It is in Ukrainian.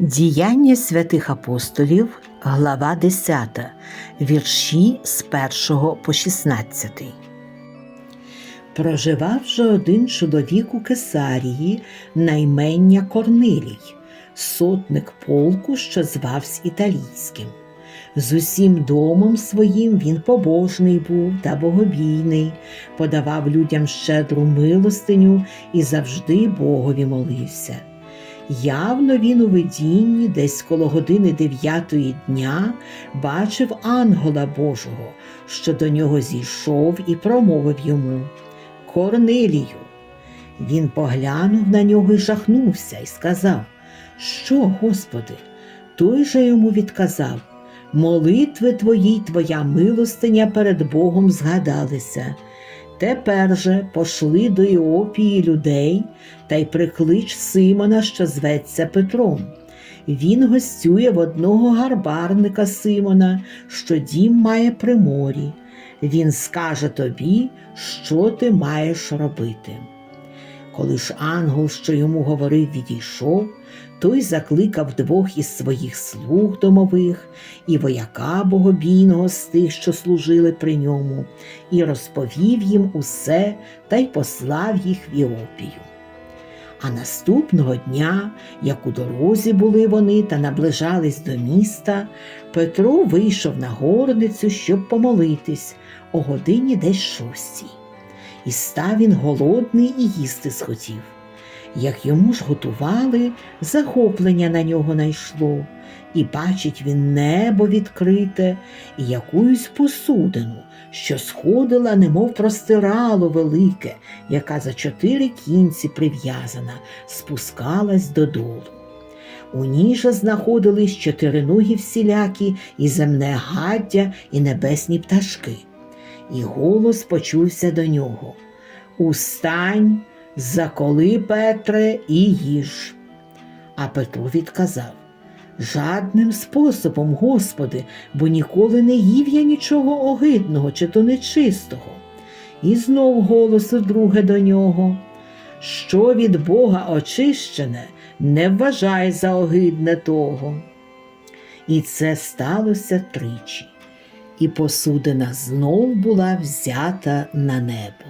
Діяння святих апостолів, глава 10, вірші з 1 по 16. Проживав же один чоловік у Кесарії на імення Корнилій, сотник полку, що звався Італійським. З усім домом своїм він побожний був та богобійний, подавав людям щедру милостиню і завжди Богові молився. Явно він у видінні, десь коло години дев'ятої дня, бачив ангела Божого, що до нього зійшов і промовив йому Корнилію. Він поглянув на нього і жахнувся і сказав Що, Господи? Той же йому відказав Молитви твої, твоя милостиня перед Богом згадалися. Тепер же пошли до Іопії людей та й приклич Симона, що зветься Петром. Він гостює в одного гарбарника Симона, що дім має при морі. Він скаже тобі, що ти маєш робити. Коли ж ангел, що йому говорив, відійшов, той закликав двох із своїх слуг домових і вояка богобійного з тих, що служили при ньому, і розповів їм усе та й послав їх в Іопію. А наступного дня, як у дорозі були вони та наближались до міста, Петро вийшов на горницю, щоб помолитись о годині десь шостій. І став він голодний і їсти схотів. Як йому ж готували, захоплення на нього найшло, і бачить він небо відкрите і якуюсь посудину, що сходила, немов простирало велике, яка за чотири кінці прив'язана, спускалась додолу. У ній же знаходились чотириногі всілякі, і земне гаддя, і небесні пташки. І голос почувся до нього Устань, заколи, Петре, і їж. А Петро відказав Жадним способом, Господи, бо ніколи не їв я нічого огидного чи то нечистого. І знов голос друге до нього. Що від Бога очищене, не вважай за огидне того. І це сталося тричі, і посудина знов була взята на небо.